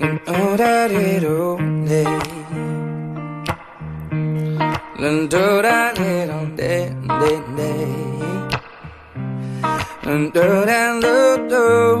난 오라리로 내 런도라리로 내내내 런도란 루도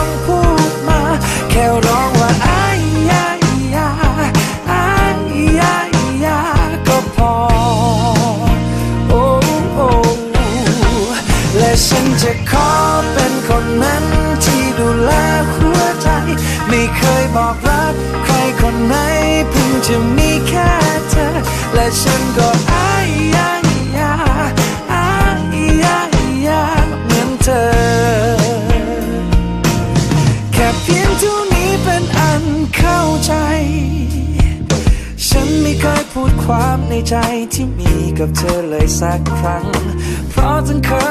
อง จะขอเป็นคนนั้นที่ดูแลหัวใจ ไม่เคยบอกรักใครคนไหนเพิ่งจะมีแค่เธอ และฉันก็อายยายาอายยายาเหมือนเธอ แค่เพียงเท่านี้เป็นอันเข้าใจ ฉันไม่เคยพูดความในใจที่มีกับเธอเลยสักครั้ง เพราะทั้งเขินทั้งก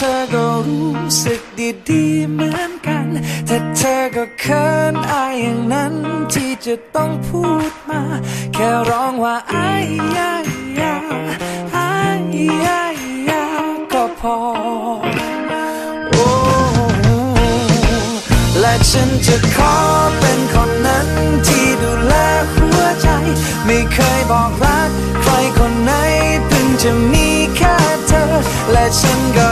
ธอก็รู้สึกดีๆเหมือนกัน แต่เธอก็เขินอายอย่างนั้นที่จะต้องพูดมา แค่ร้องว่าอายยายาอายยายาก็พอ โอ้และฉันจะขอเป็นคนนั้นที่ดูแลหัวใจ ไม่เคยบอกรัก ใครคนไหนเพิ่งจะมีแค่เธอ และฉันก็